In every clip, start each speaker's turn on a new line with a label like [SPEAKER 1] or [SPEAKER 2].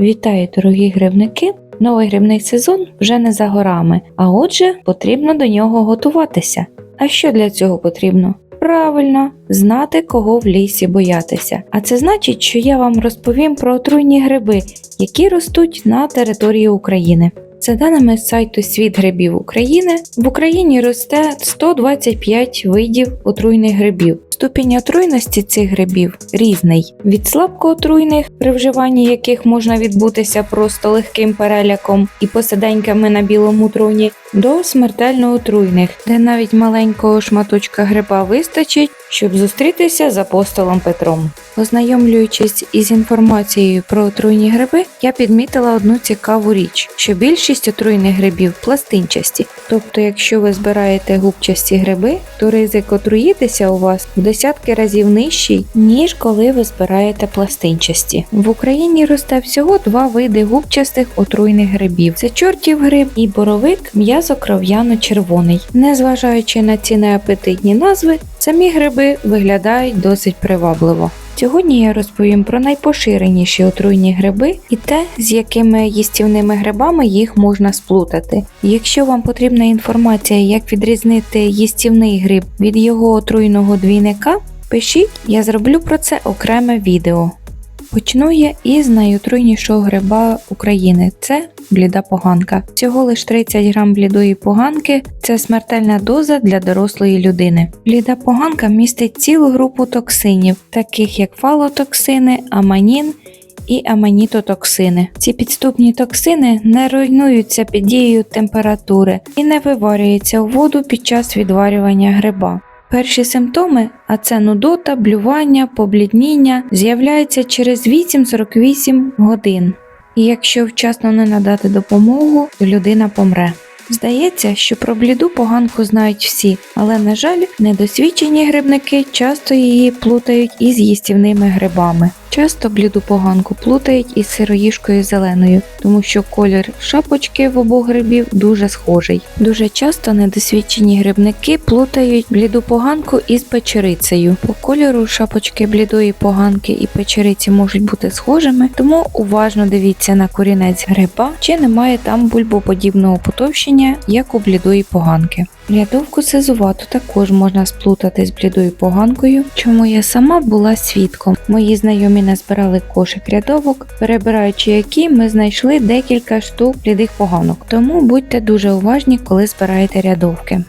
[SPEAKER 1] Вітаю, дорогі грибники! Новий грибний сезон вже не за горами, а отже, потрібно до нього готуватися. А що для цього потрібно? Правильно, знати, кого в лісі боятися. А це значить, що я вам розповім про отруйні гриби, які ростуть на території України. За даними сайту Світ грибів України, в Україні росте 125 видів отруйних грибів. Ступінь отруйності цих грибів різний від слабкоотруйних, при вживанні яких можна відбутися просто легким переляком і посиденьками на білому труні, до смертельно отруйних, де навіть маленького шматочка гриба вистачить, щоб зустрітися з апостолом Петром. Ознайомлюючись із інформацією про отруйні гриби, я підмітила одну цікаву річ, що більшість отруйних грибів пластинчасті. Тобто, якщо ви збираєте губчасті гриби, то ризик отруїтися у вас в десятки разів нижчий, ніж коли ви збираєте пластинчасті. В Україні росте всього два види губчастих отруйних грибів: це чортів гриб і боровик м'язо-кров'яно-червоний. Незважаючи на ці неапетитні назви, самі гриби виглядають досить привабливо. Сьогодні я розповім про найпоширеніші отруйні гриби і те, з якими їстівними грибами їх можна сплутати. Якщо вам потрібна інформація, як відрізнити їстівний гриб від його отруйного двійника, пишіть, я зроблю про це окреме відео. Почну я із найотруйнішого гриба України це бліда поганка. Всього лиш 30 грам блідої поганки це смертельна доза для дорослої людини. Бліда поганка містить цілу групу токсинів, таких як фалотоксини, аманін. І аманітотоксини. Ці підступні токсини не руйнуються під дією температури і не виварюються у воду під час відварювання гриба. Перші симптоми, а це нудота, блювання, поблідніння, з'являються через 8-48 годин. І якщо вчасно не надати допомогу, то людина помре. Здається, що про бліду поганку знають всі, але, на жаль, недосвідчені грибники часто її плутають із їстівними грибами. Часто бліду поганку плутають із сироїжкою зеленою, тому що колір шапочки в обох грибів дуже схожий. Дуже часто недосвідчені грибники плутають бліду поганку із печерицею. По кольору шапочки блідої поганки і печериці можуть бути схожими, тому уважно дивіться на корінець гриба, чи немає там бульбоподібного потовщення, як у блідої поганки. Рядовку сизувату також можна сплутати з блідою поганкою, чому я сама була свідком. Мої знайомі назбирали кошик рядовок, перебираючи які ми знайшли декілька штук блідих поганок. Тому будьте дуже уважні, коли збираєте рядовки.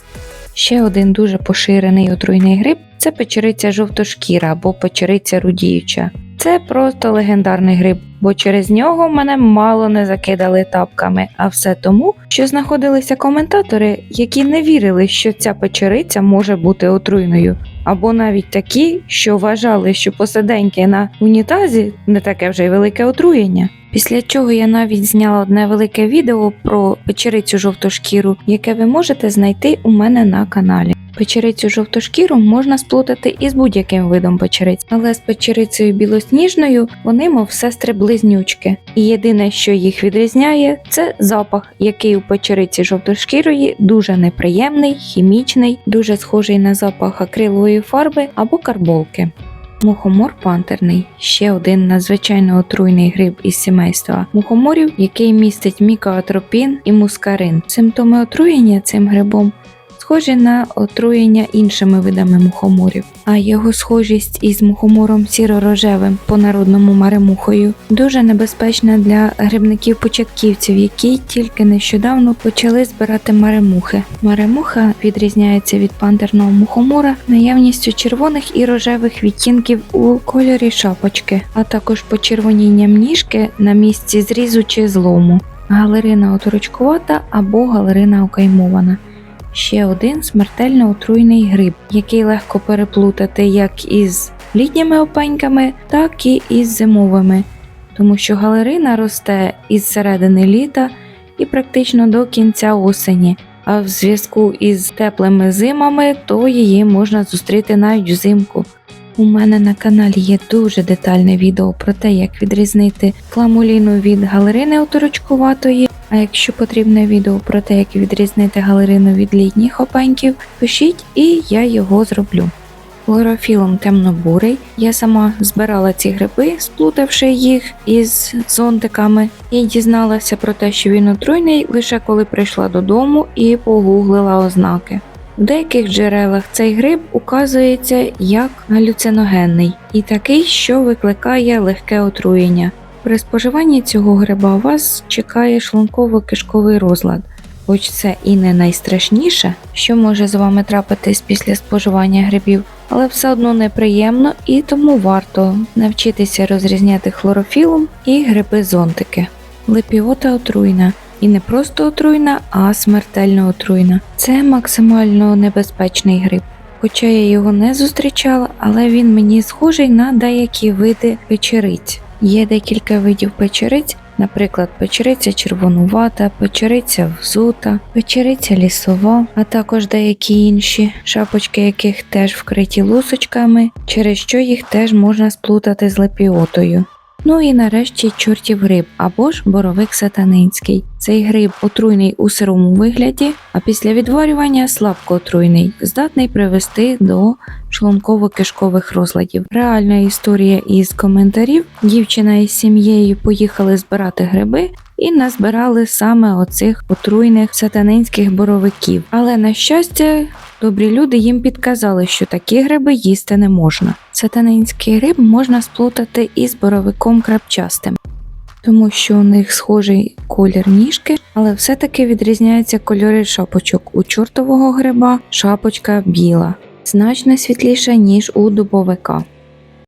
[SPEAKER 1] Ще один дуже поширений отруйний гриб це печериця жовтошкіра або печериця рудіюча. Це просто легендарний гриб, бо через нього мене мало не закидали тапками, а все тому, що знаходилися коментатори, які не вірили, що ця печериця може бути отруйною, або навіть такі, що вважали, що посиденьки на унітазі не таке вже й велике отруєння. Після чого я навіть зняла одне велике відео про печерицю жовтошкіру, яке ви можете знайти у мене на каналі. Печерицю жовтошкіру можна сплутати із будь-яким видом печериць, але з печерицею білосніжною вони, мов сестри близнючки. І єдине, що їх відрізняє, це запах, який у печериці жовтошкірої дуже неприємний, хімічний, дуже схожий на запах акрилової фарби або карболки. Мухомор пантерний ще один надзвичайно отруйний гриб із сімейства мухоморів, який містить мікоатропін і мускарин. Симптоми отруєння цим грибом схожі на отруєння іншими видами мухоморів, а його схожість із мухомором сіро-рожевим по народному маремухою дуже небезпечна для грибників-початківців, які тільки нещодавно почали збирати маремухи. Маремуха відрізняється від пантерного мухомора наявністю червоних і рожевих відтінків у кольорі шапочки, а також почервонінням ніжки на місці зрізу чи злому. Галерина оторочкувата або галерина окаймована ще один смертельно отруйний гриб, який легко переплутати як із літніми опеньками, так і із зимовими, тому що галерина росте із середини літа і практично до кінця осені. А в зв'язку із теплими зимами, то її можна зустріти навіть взимку. У мене на каналі є дуже детальне відео про те, як відрізнити фламуліну від галерини оторочкуватої. А якщо потрібне відео про те, як відрізнити галерину від літніх опеньків, пишіть і я його зроблю. хлорофілом темнобурий. Я сама збирала ці гриби, сплутавши їх із зонтиками, і дізналася про те, що він отруйний лише коли прийшла додому і погуглила ознаки. В деяких джерелах цей гриб указується як галюциногенний і такий, що викликає легке отруєння. При споживанні цього гриба вас чекає шлунково-кишковий розлад, хоч це і не найстрашніше, що може з вами трапитись після споживання грибів, але все одно неприємно і тому варто навчитися розрізняти хлорофілом і гриби-зонтики. Лепіота отруйна. І не просто отруйна, а смертельно отруйна. Це максимально небезпечний гриб. Хоча я його не зустрічала, але він мені схожий на деякі види печериць. Є декілька видів печериць, наприклад, печериця червонувата, печериця взута, печериця лісова, а також деякі інші, шапочки яких теж вкриті лусочками, через що їх теж можна сплутати з лепіотою. Ну і нарешті чортів гриб або ж боровик сатанинський. Цей гриб отруйний у сирому вигляді, а після відварювання слабко отруйний, здатний привести до шлунково-кишкових розладів. Реальна історія із коментарів. Дівчина із сім'єю поїхали збирати гриби. І назбирали саме оцих отруйних сатанинських боровиків. Але на щастя, добрі люди їм підказали, що такі гриби їсти не можна. Сатанинський гриб можна сплутати із боровиком крапчастим, тому що у них схожий колір ніжки, але все-таки відрізняються кольори шапочок. У чортового гриба шапочка біла, значно світліша, ніж у дубовика.